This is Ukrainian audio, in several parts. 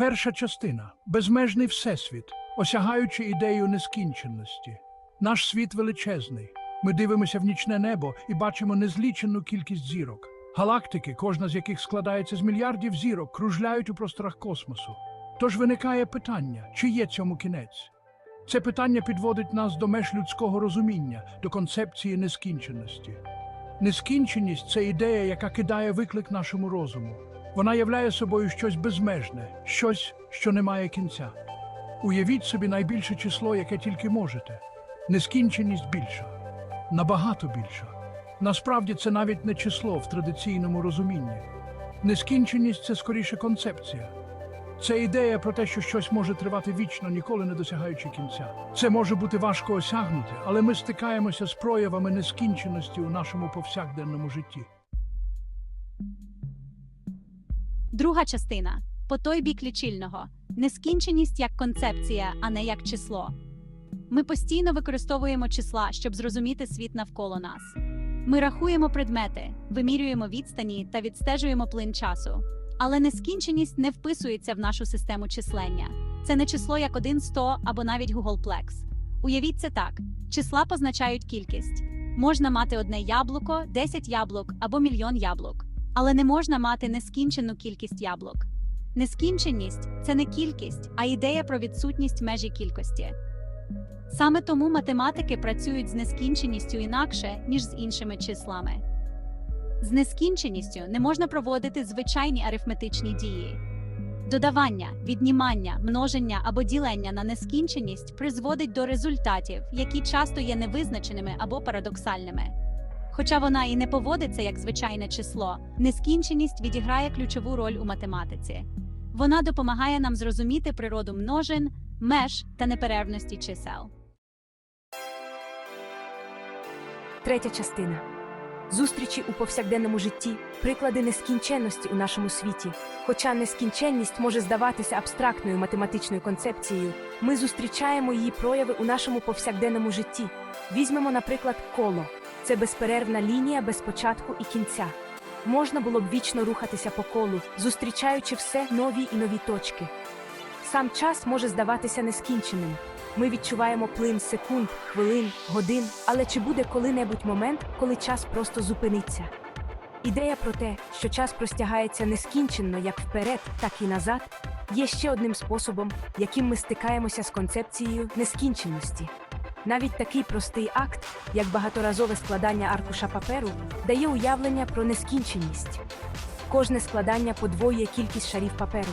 Перша частина безмежний всесвіт, осягаючи ідею нескінченності. Наш світ величезний. Ми дивимося в нічне небо і бачимо незлічену кількість зірок. Галактики, кожна з яких складається з мільярдів зірок, кружляють у просторах космосу. Тож виникає питання, чи є цьому кінець? Це питання підводить нас до меж людського розуміння, до концепції нескінченності. Нескінченість це ідея, яка кидає виклик нашому розуму. Вона являє собою щось безмежне, щось, що не має кінця. Уявіть собі найбільше число, яке тільки можете. Нескінченість більша, набагато більша. Насправді це навіть не число в традиційному розумінні. Нескінченість це скоріше концепція. Це ідея про те, що щось може тривати вічно, ніколи не досягаючи кінця. Це може бути важко осягнути, але ми стикаємося з проявами нескінченості у нашому повсякденному житті. Друга частина по той бік лічильного нескінченість як концепція, а не як число. Ми постійно використовуємо числа, щоб зрозуміти світ навколо нас. Ми рахуємо предмети, вимірюємо відстані та відстежуємо плин часу. Але нескінченість не вписується в нашу систему числення. Це не число як 1, 100 або навіть Googleplex. Уявіть це так: числа позначають кількість. Можна мати одне яблуко, 10 яблук або мільйон яблук. Але не можна мати нескінчену кількість яблук. Нескінченість це не кількість, а ідея про відсутність межі кількості. Саме тому математики працюють з нескінченістю інакше, ніж з іншими числами. З нескінченістю не можна проводити звичайні арифметичні дії. Додавання, віднімання, множення або ділення на нескінченість призводить до результатів, які часто є невизначеними або парадоксальними. Хоча вона і не поводиться як звичайне число, нескінченість відіграє ключову роль у математиці. Вона допомагає нам зрозуміти природу множин, меж та неперервності чисел. Третя частина. Зустрічі у повсякденному житті, приклади нескінченності у нашому світі. Хоча нескінченність може здаватися абстрактною математичною концепцією, ми зустрічаємо її прояви у нашому повсякденному житті. Візьмемо, наприклад, коло це безперервна лінія без початку і кінця. Можна було б вічно рухатися по колу, зустрічаючи все нові і нові точки. Сам час може здаватися нескінченим. Ми відчуваємо плин секунд, хвилин, годин, але чи буде коли-небудь момент, коли час просто зупиниться? Ідея про те, що час простягається нескінченно як вперед, так і назад, є ще одним способом, яким ми стикаємося з концепцією нескінченності. Навіть такий простий акт, як багаторазове складання аркуша паперу, дає уявлення про нескінченість. Кожне складання подвоює кількість шарів паперу.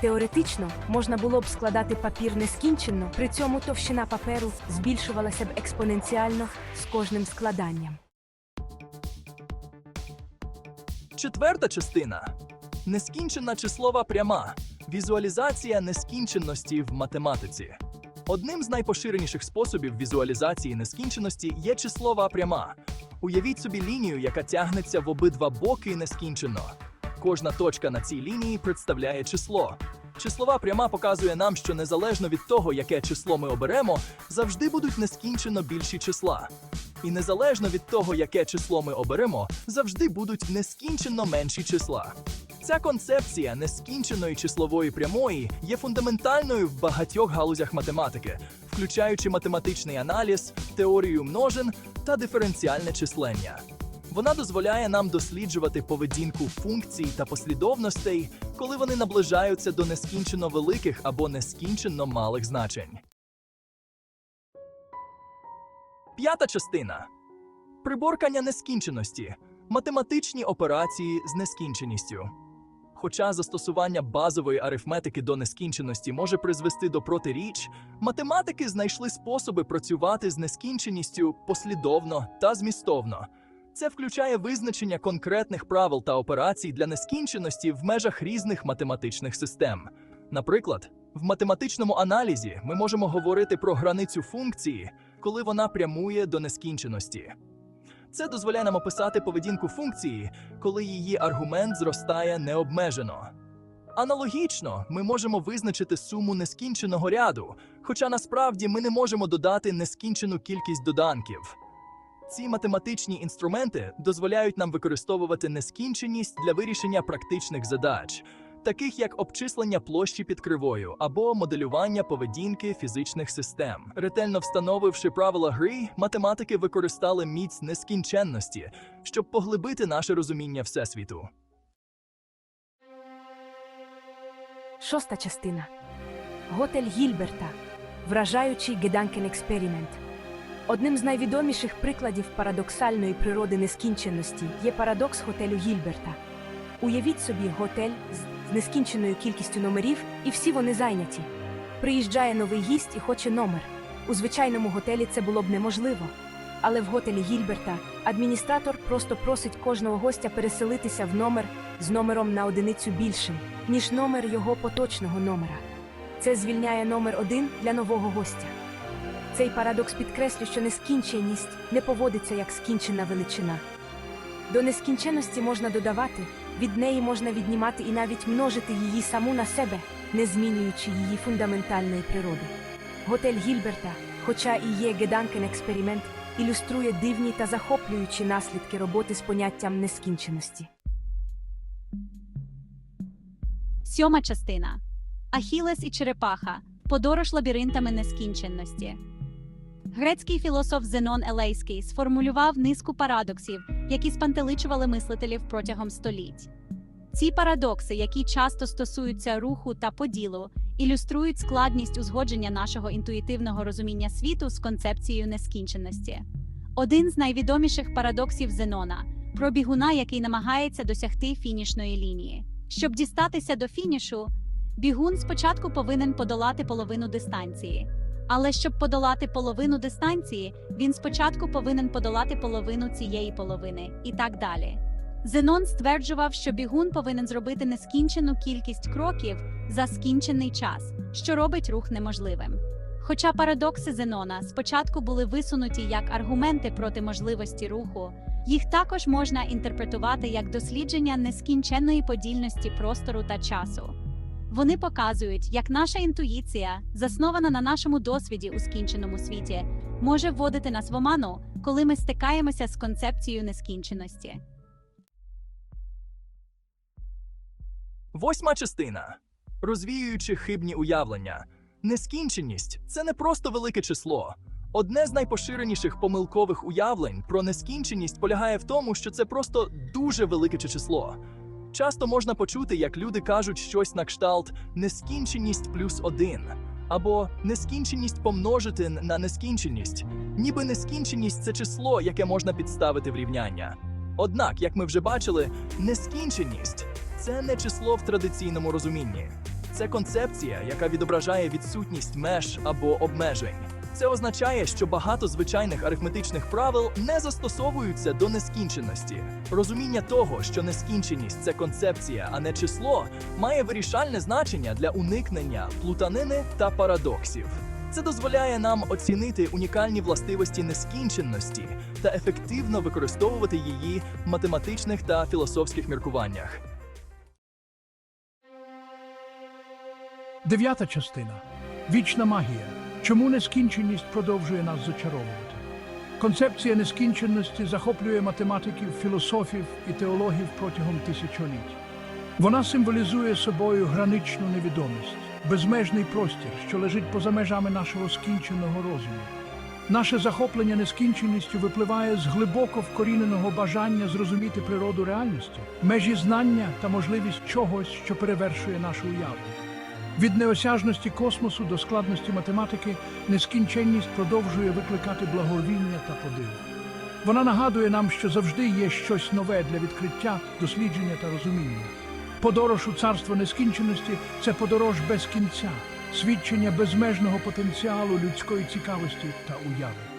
Теоретично можна було б складати папір нескінченно, при цьому товщина паперу збільшувалася б експоненціально з кожним складанням. Четверта частина нескінчена числова пряма візуалізація нескінченності в математиці. Одним з найпоширеніших способів візуалізації нескінченості є числова пряма. Уявіть собі лінію, яка тягнеться в обидва боки нескінчено. Кожна точка на цій лінії представляє число. Числова пряма показує нам, що незалежно від того, яке число ми оберемо, завжди будуть нескінчено більші числа. І незалежно від того, яке число ми оберемо, завжди будуть нескінченно менші числа. Ця концепція нескінченої числової прямої є фундаментальною в багатьох галузях математики, включаючи математичний аналіз, теорію множин та диференціальне числення. Вона дозволяє нам досліджувати поведінку функцій та послідовностей, коли вони наближаються до нескінченно великих або нескінченно малих значень. П'ята частина приборкання нескінченості математичні операції з нескінченістю. Хоча застосування базової арифметики до нескінченості може призвести до протиріч, математики знайшли способи працювати з нескінченістю послідовно та змістовно. Це включає визначення конкретних правил та операцій для нескінченості в межах різних математичних систем. Наприклад, в математичному аналізі ми можемо говорити про границю функції, коли вона прямує до нескінченості. Це дозволяє нам описати поведінку функції, коли її аргумент зростає необмежено. Аналогічно, ми можемо визначити суму нескінченого ряду, хоча насправді ми не можемо додати нескінчену кількість доданків. Ці математичні інструменти дозволяють нам використовувати нескінченість для вирішення практичних задач. таких як обчислення площі під кривою або моделювання поведінки фізичних систем. Ретельно встановивши правила гри, математики використали міць нескінченності, щоб поглибити наше розуміння всесвіту. Шоста частина. Готель Гільберта. Вражаючий Геданкен-експеримент. Одним з найвідоміших прикладів парадоксальної природи нескінченності є парадокс готелю Гільберта. Уявіть собі готель з нескінченою кількістю номерів, і всі вони зайняті. Приїжджає новий гість і хоче номер. У звичайному готелі це було б неможливо. Але в готелі Гільберта адміністратор просто просить кожного гостя переселитися в номер з номером на одиницю більшим, ніж номер його поточного номера. Це звільняє номер один для нового гостя. Цей парадокс підкреслює, що нескінченість не поводиться як скінчена величина. До нескінченності можна додавати, від неї можна віднімати і навіть множити її саму на себе, не змінюючи її фундаментальної природи. Готель Гільберта, хоча і є геданкен експеримент, ілюструє дивні та захоплюючі наслідки роботи з поняттям нескінченості. Сьома частина. Ахілес і черепаха. Подорож лабіринтами нескінченності. Грецький філософ Зенон Елейський сформулював низку парадоксів, які спантеличували мислителів протягом століть. Ці парадокси, які часто стосуються руху та поділу, ілюструють складність узгодження нашого інтуїтивного розуміння світу з концепцією нескінченності. Один з найвідоміших парадоксів Зенона про бігуна, який намагається досягти фінішної лінії. Щоб дістатися до фінішу, бігун спочатку повинен подолати половину дистанції. Але щоб подолати половину дистанції, він спочатку повинен подолати половину цієї половини і так далі. Зенон стверджував, що бігун повинен зробити нескінчену кількість кроків за скінчений час, що робить рух неможливим. Хоча парадокси Зенона спочатку були висунуті як аргументи проти можливості руху, їх також можна інтерпретувати як дослідження нескінченної подільності простору та часу. Вони показують, як наша інтуїція, заснована на нашому досвіді у скінченому світі, може вводити нас в оману, коли ми стикаємося з концепцією нескінченості. Восьма частина. Розвіюючи хибні уявлення. Нескінченість це не просто велике число. Одне з найпоширеніших помилкових уявлень про нескінченість полягає в тому, що це просто дуже велике число. Часто можна почути, як люди кажуть щось на кшталт нескінченість плюс один або нескінченість помножити на нескінченість, ніби нескінченість це число, яке можна підставити в рівняння. Однак, як ми вже бачили, нескінченість це не число в традиційному розумінні. Це концепція, яка відображає відсутність меж або обмежень. Це означає, що багато звичайних арифметичних правил не застосовуються до нескінченості. Розуміння того, що нескінченість це концепція, а не число, має вирішальне значення для уникнення плутанини та парадоксів. Це дозволяє нам оцінити унікальні властивості нескінченності та ефективно використовувати її в математичних та філософських міркуваннях. Дев'ята частина. Вічна магія. Чому нескінченість продовжує нас зачаровувати? Концепція нескінченності захоплює математиків, філософів і теологів протягом тисячоліть. Вона символізує собою граничну невідомість, безмежний простір, що лежить поза межами нашого скінченого розуму. Наше захоплення нескінченістю випливає з глибоко вкоріненого бажання зрозуміти природу реальності, межі знання та можливість чогось, що перевершує нашу уяву. Від неосяжності космосу до складності математики нескінченність продовжує викликати благовіння та подиву. Вона нагадує нам, що завжди є щось нове для відкриття, дослідження та розуміння. Подорож у царство нескінченості це подорож без кінця, свідчення безмежного потенціалу людської цікавості та уяви.